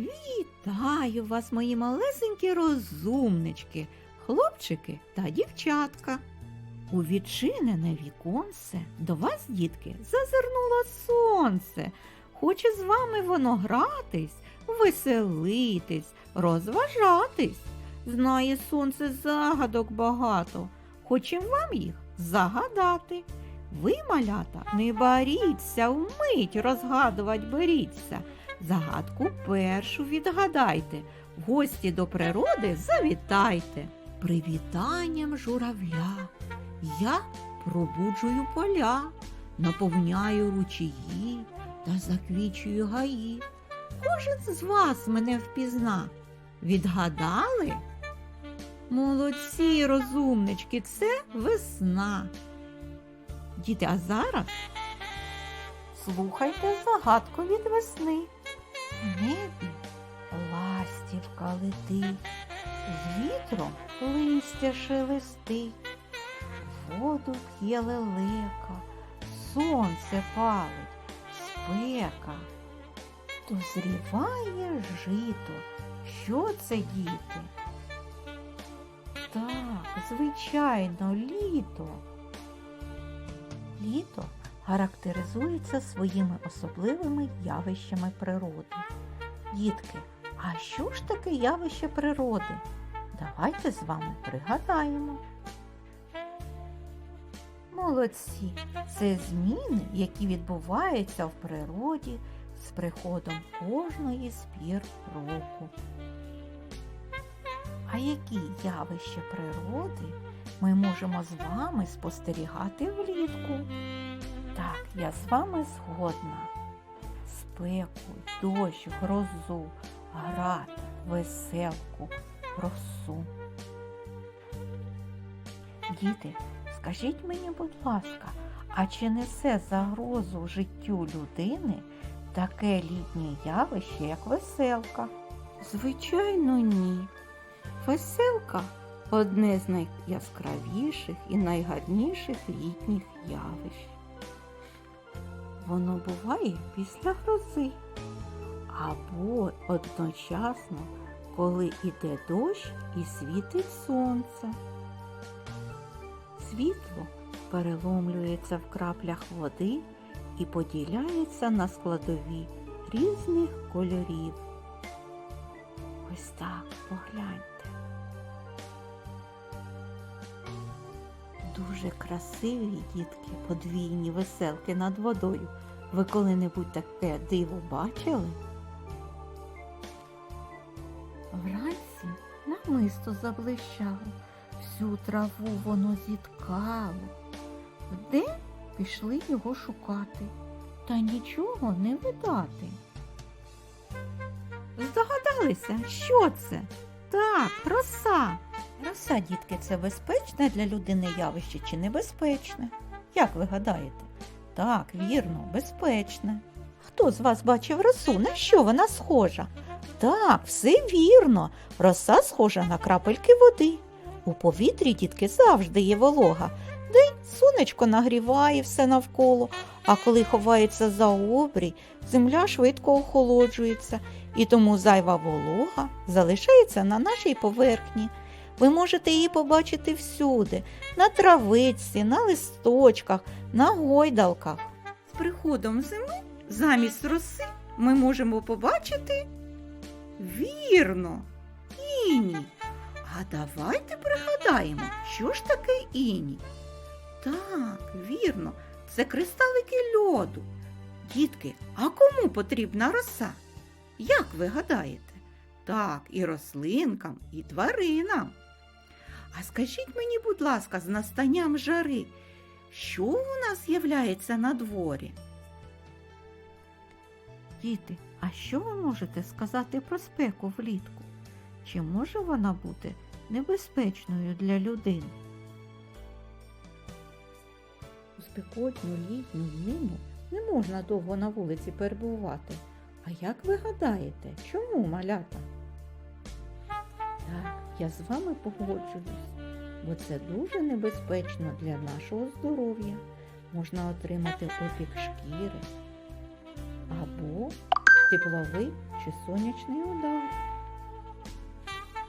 Вітаю вас, мої малесенькі розумнички, хлопчики та дівчатка. У відчинене віконце до вас, дітки, зазирнуло сонце. Хоче з вами воно гратись, веселитись, розважатись. Знає сонце загадок багато. Хочем вам їх загадати. Ви, малята, не боріться, вмить розгадувати беріться. Загадку першу відгадайте, гості до природи завітайте. Привітанням журавля я пробуджую поля, наповняю ручії та заквічую гаї. Кожен з вас мене впізна. Відгадали? Молодці, розумнички, це весна. Діти, а зараз слухайте загадку від весни. В небі ластівка летить, вітром листя шелестить, воду п'є лелека, сонце палить, спека. Дозріває жито. Що це, діти? Так, звичайно, літо. Літо характеризується своїми особливими явищами природи. Дітки, а що ж таке явище природи? Давайте з вами пригадаємо. Молодці, це зміни, які відбуваються в природі з приходом кожної з пір року. А які явища природи ми можемо з вами спостерігати влітку? Я з вами згодна. Спеку, дощ, грозу, град, веселку, росу. Діти, скажіть мені, будь ласка, а чи несе загрозу життю людини таке літнє явище, як веселка? Звичайно, ні. Веселка одне з найяскравіших і найгарніших літніх явищ. Воно буває після грози або одночасно, коли іде дощ і світить сонце. Світло переломлюється в краплях води і поділяється на складові різних кольорів. Ось так погляньте. Дуже красиві дітки, подвійні веселки над водою. Ви коли-небудь таке диво бачили? Вранці намисто заблищало, всю траву воно зіткало. Вдень пішли його шукати, та нічого не видати. Здогадалися, що це? Так, роса. Роса, дітки, це безпечне для людини явище чи небезпечне? Як ви гадаєте? Так, вірно, безпечне. Хто з вас бачив росу? На що вона схожа? Так, все вірно. Роса схожа на крапельки води. У повітрі, дітки, завжди є волога. День сонечко нагріває все навколо, а коли ховається за обрій, земля швидко охолоджується, і тому зайва волога залишається на нашій поверхні. Ви можете її побачити всюди, на травичці, на листочках, на гойдалках. З приходом зими замість роси ми можемо побачити вірно, іній. А давайте пригадаємо, що ж таке іній. Так, вірно, це кристалики льоду. Дітки, а кому потрібна роса? Як ви гадаєте? Так, і рослинкам, і тваринам. А скажіть мені, будь ласка, з настанням жари, що у нас з'являється на дворі? Діти, а що ви можете сказати про спеку влітку? Чи може вона бути небезпечною для людини? У спекотну літню зиму не можна довго на вулиці перебувати. А як ви гадаєте, чому малята? Так, я з вами погоджуюсь, бо це дуже небезпечно для нашого здоров'я. Можна отримати опік шкіри або тепловий чи сонячний удар.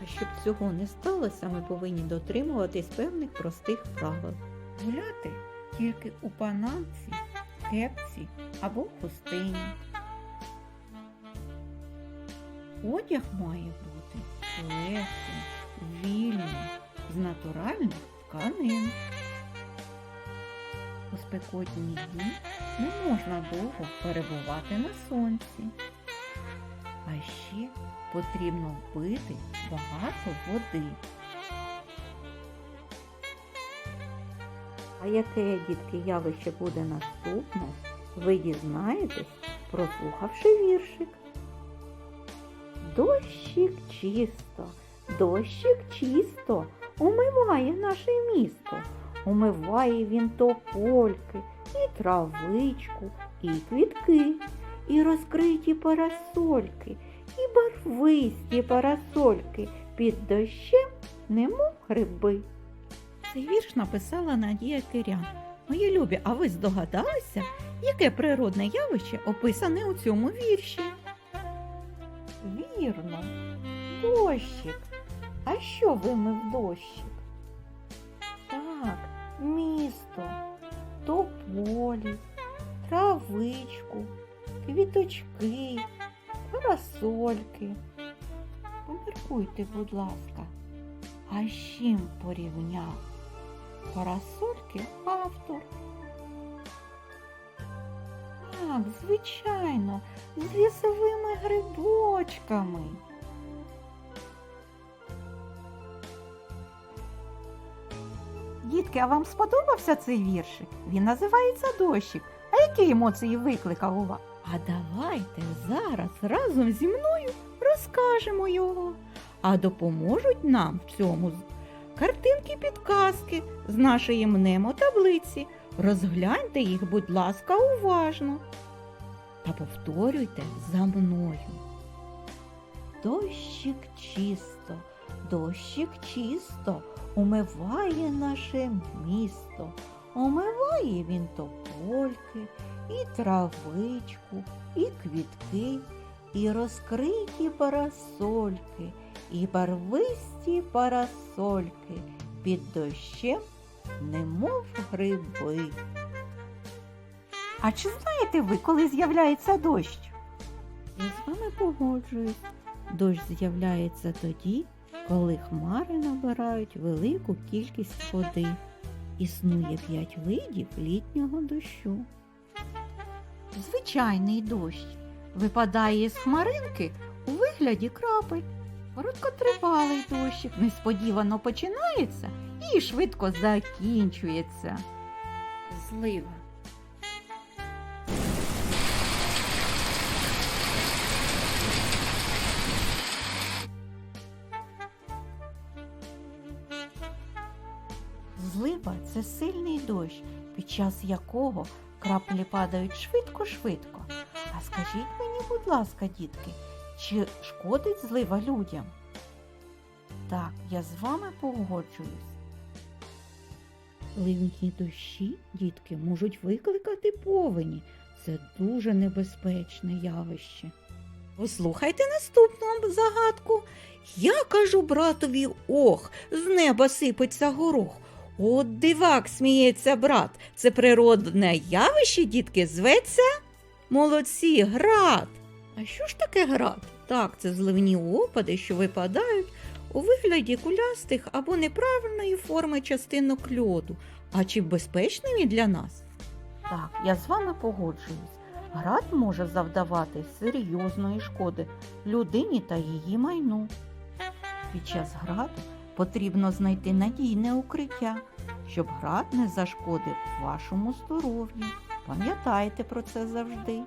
А щоб цього не сталося, ми повинні дотримуватись певних простих правил. Гуляти тільки у панамці, кепці або хустині. Одяг має бути легким, вільним, з натуральних тканин. У спекотні дні не можна довго перебувати на сонці. А ще потрібно пити багато води. А яке, дітки, явище буде наступне, ви дізнаєтесь, прослухавши віршик. Дощик чисто, дощик чисто, умиває наше місто. Умиває він топольки, і травичку, і квітки, і розкриті парасольки, і барвисті парасольки під дощем, немов гриби. Цей вірш написала Надія Кирян. Мої любі, а ви здогадалися, яке природне явище описане у цьому вірші? Вірно, дощик. А що вимив дощик? Так, місто, тополі, травичку, квіточки, парасольки. Поміркуйте, будь ласка, а з чим порівняв? Парасольки автор. Так, звичайно, з лісовими грибочками. Дітки, а вам сподобався цей віршик? Він називається дощик. А які емоції викликав у вас? А давайте зараз разом зі мною розкажемо його. А допоможуть нам в цьому картинки підказки з нашої мнемотаблиці. Розгляньте їх, будь ласка, уважно. Та повторюйте за мною. Дощик чисто, дощик чисто, умиває наше місто. Умиває він топольки, і травичку, і квітки, і розкриті парасольки, і барвисті парасольки під дощем, немов гриби. А чи знаєте ви, коли з'являється дощ? Я з вами погоджуюсь. Дощ з'являється тоді, коли хмари набирають велику кількість води. Існує п'ять видів літнього дощу. Звичайний дощ випадає з хмаринки у вигляді крапель. Короткотривалий дощик несподівано починається і швидко закінчується. Злива. Злива це сильний дощ, під час якого краплі падають швидко-швидко. А скажіть мені, будь ласка, дітки, чи шкодить злива людям? Так, я з вами погоджуюсь. Ливні дощі, дітки, можуть викликати повені. Це дуже небезпечне явище. Послухайте наступну загадку. Я кажу братові ох, з неба сипеться горох. От дивак, сміється брат. Це природне явище, дітки, зветься? Молодці, град. А що ж таке град? Так, це зливні опади, що випадають у вигляді кулястих або неправильної форми частинок льоду. А чи безпечний він для нас? Так, я з вами погоджуюсь. Град може завдавати серйозної шкоди людині та її майну. Під час граду потрібно знайти надійне укриття, щоб град не зашкодив вашому здоров'ю. Пам'ятайте про це завжди.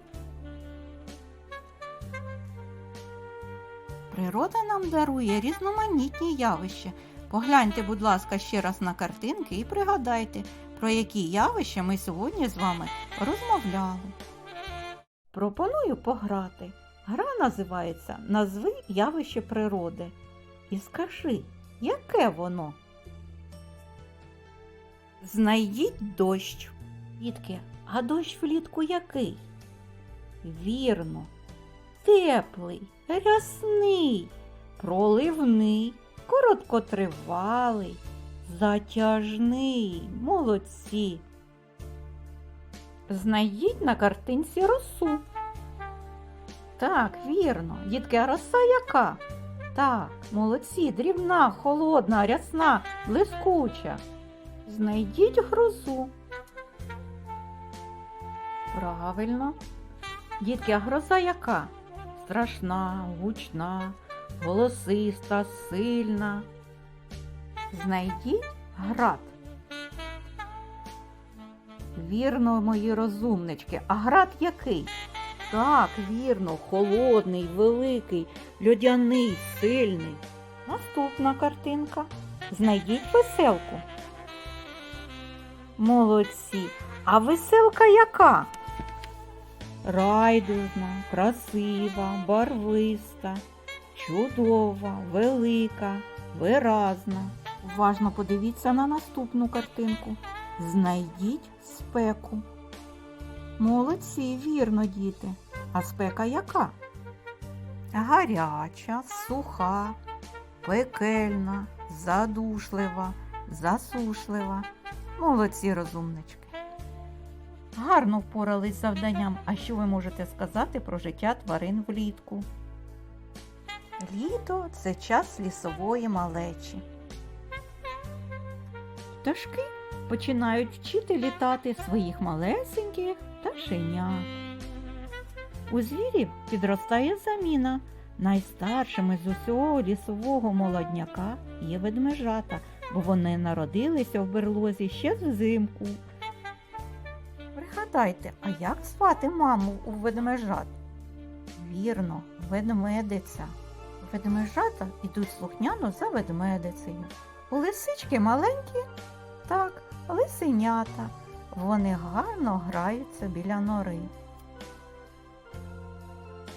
Природа нам дарує різноманітні явища. Погляньте, будь ласка, ще раз на картинки і пригадайте, про які явища ми сьогодні з вами розмовляли. Пропоную пограти. Гра називається Назви явище природи. І скажи, яке воно? Знайдіть дощ. Дітки, а дощ влітку який? Вірно, теплий, рясний, проливний, короткотривалий, затяжний. Молодці. Знайдіть на картинці росу. Так, вірно. Дітки, а роса яка? Так, молодці, дрібна, холодна, рясна, блискуча. Знайдіть грозу. Правильно. Дітки, а гроза яка? Страшна, гучна, голосиста, сильна. Знайдіть град. Вірно, мої розумнички. А град який? Так, вірно, холодний, великий, льодяний, сильний. Наступна картинка. Знайдіть веселку. Молодці. А веселка яка? Райдужна, красива, барвиста, чудова, велика, виразна. Уважно подивіться на наступну картинку. Знайдіть спеку. Молодці, вірно, діти. А спека яка? Гаряча, суха, пекельна, задушлива, засушлива. Молодці, розумнички. Гарно впорались з завданням. А що ви можете сказати про життя тварин влітку? Літо це час лісової малечі. Пташки починають вчити літати своїх малесеньких пташенят. У звірів підростає заміна. Найстаршими з усього лісового молодняка є ведмежата, бо вони народилися в берлозі ще взимку. Пригадайте, а як звати маму у ведмежат? Вірно, ведмедиця. Ведмежата йдуть слухняно за ведмедицею. У лисички маленькі, так, лисенята. Вони гарно граються біля нори.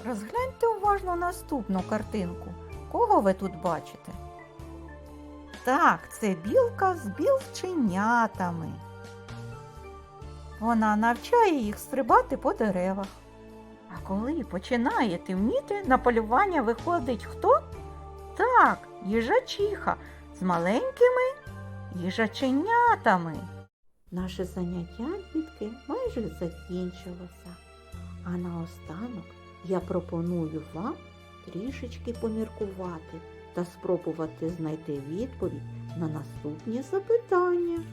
Розгляньте уважно наступну картинку. Кого ви тут бачите? Так, це білка з білченятами. Вона навчає їх стрибати по деревах. А коли починає темніти, на полювання виходить хто? Так, їжачиха з маленькими їжаченятами. Наше заняття, дітки, майже закінчилося. А наостанок я пропоную вам трішечки поміркувати та спробувати знайти відповідь на наступні запитання.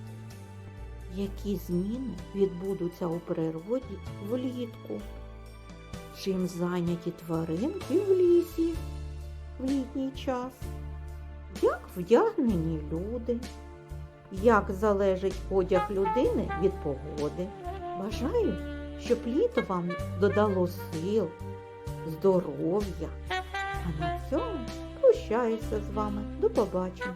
Які зміни відбудуться у природі влітку? Чим зайняті тваринки в лісі в літній час? Як вдягнені люди? Як залежить одяг людини від погоди? Бажаю, щоб літо вам додало сил, здоров'я. А на цьому прощаюся з вами. До побачення.